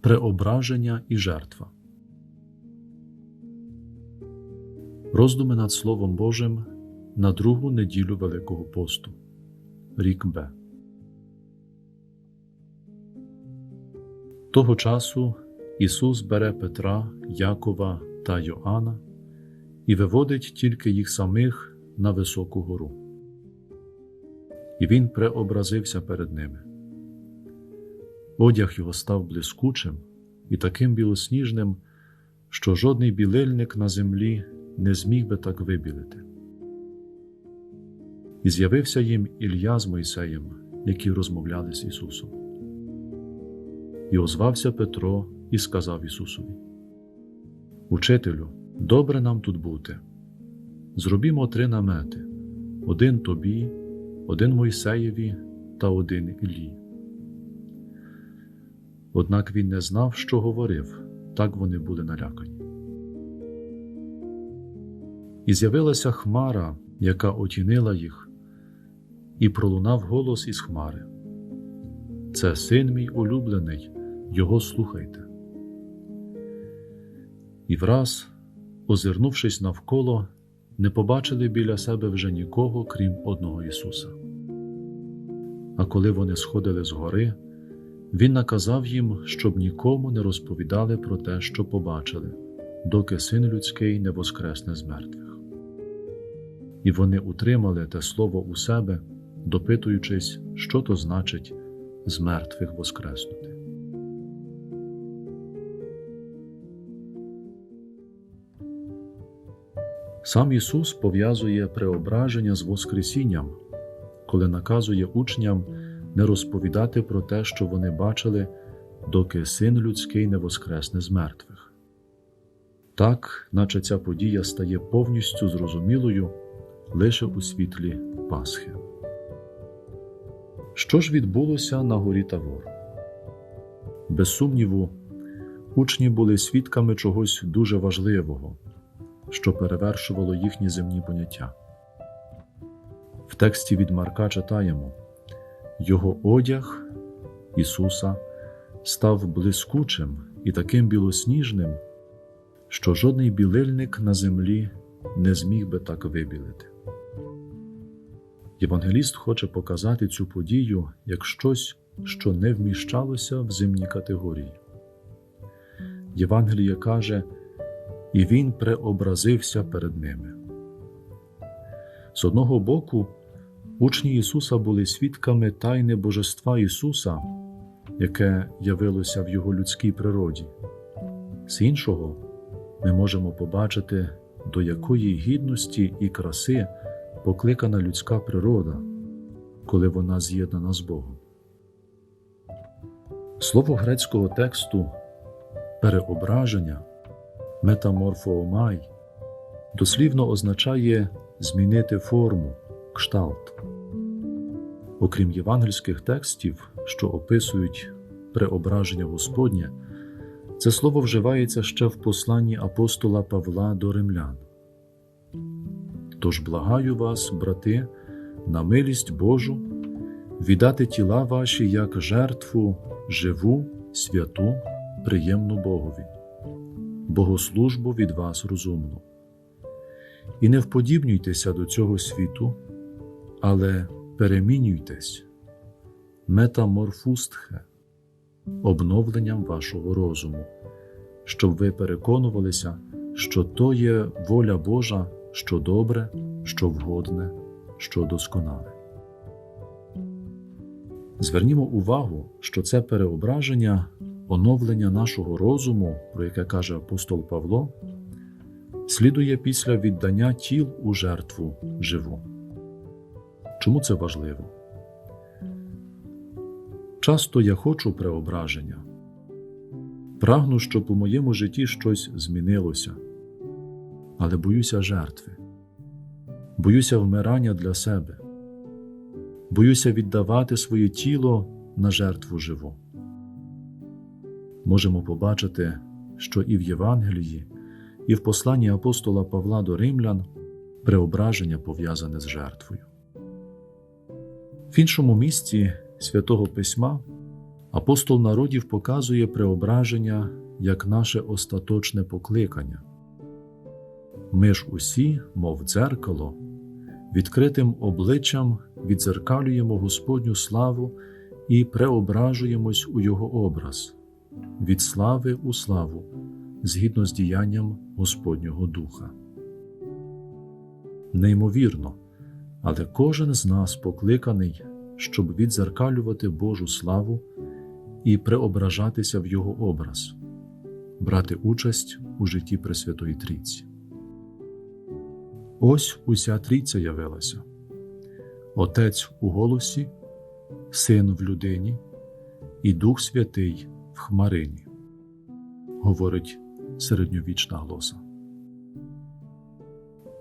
Преображення і жертва. Роздуми над Словом Божим на другу неділю Великого посту. Рік Б. Того часу Ісус бере Петра, Якова та Йоанна і виводить тільки їх самих на високу гору. І він преобразився перед ними. Одяг його став блискучим і таким білосніжним, що жодний білильник на землі не зміг би так вибілити. І з'явився їм Ілля з Мойсеєм, які розмовляли з Ісусом. І озвався Петро і сказав Ісусові: Учителю, добре нам тут бути. Зробімо три намети: один тобі, один Мойсеєві та один Іллі. Однак він не знав, що говорив, так вони були налякані. І з'явилася хмара, яка отінила їх, і пролунав голос із хмари. Це син мій улюблений, його слухайте. І враз, озирнувшись навколо, не побачили біля себе вже нікого, крім одного Ісуса. А коли вони сходили з гори, Він наказав їм, щоб нікому не розповідали про те, що побачили, доки син людський не воскресне з мертвих. І вони утримали те слово у себе, допитуючись, що то значить з мертвих воскреснути. Сам Ісус пов'язує преображення з Воскресінням, коли наказує учням не розповідати про те, що вони бачили, доки син людський не воскресне з мертвих. Так, наче ця подія стає повністю зрозумілою лише у світлі Пасхи. Що ж відбулося на горі Тавор? Без сумніву, учні були свідками чогось дуже важливого, що перевершувало їхні земні поняття. В тексті від Марка читаємо Його одяг Ісуса став блискучим і таким білосніжним, що жодний білильник на землі не зміг би так вибілити. Євангеліст хоче показати цю подію як щось, що не вміщалося в земні категорії. Євангеліє каже, і Він преобразився перед ними. З одного боку, учні Ісуса були свідками тайни Божества Ісуса, яке явилося в Його людській природі. З іншого, ми можемо побачити, до якої гідності і краси покликана людська природа, коли вона з'єднана з Богом. Слово грецького тексту переображення метаморфоомай дослівно означає змінити форму, кшталт. Окрім євангельських текстів, що описують преображення Господнє, це слово вживається ще в посланні апостола Павла до римлян. Тож благаю вас, брати, на милість Божу, віддати тіла ваші як жертву живу, святу, приємну Богові, богослужбу від вас розумну. І не вподібнюйтеся до цього світу, але перемінюйтесь, метаморфустхе, обновленням вашого розуму, щоб ви переконувалися, що то є воля Божа що добре, що вгодне, що досконале. Звернімо увагу, що це переображення, оновлення нашого розуму, про яке каже апостол Павло, слідує після віддання тіл у жертву живу. Чому це важливо? Часто я хочу преображення, прагну, щоб у моєму житті щось змінилося але боюся жертви, боюся вмирання для себе, боюся віддавати своє тіло на жертву живу. Можемо побачити, що і в Євангелії, і в посланні апостола Павла до римлян преображення пов'язане з жертвою. В іншому місці святого Письма Апостол народів показує преображення як наше остаточне покликання. Ми ж усі, мов дзеркало, відкритим обличчям відзеркалюємо Господню славу і преображуємось у Його образ, від слави у славу, згідно з діянням Господнього Духа. Неймовірно, але кожен з нас покликаний, щоб відзеркалювати Божу славу і преображатися в Його образ, брати участь у житті Пресвятої Трійці. Ось уся трійця явилася Отець у голосі, Син в людині і Дух Святий в Хмарині, говорить середньовічна глоса.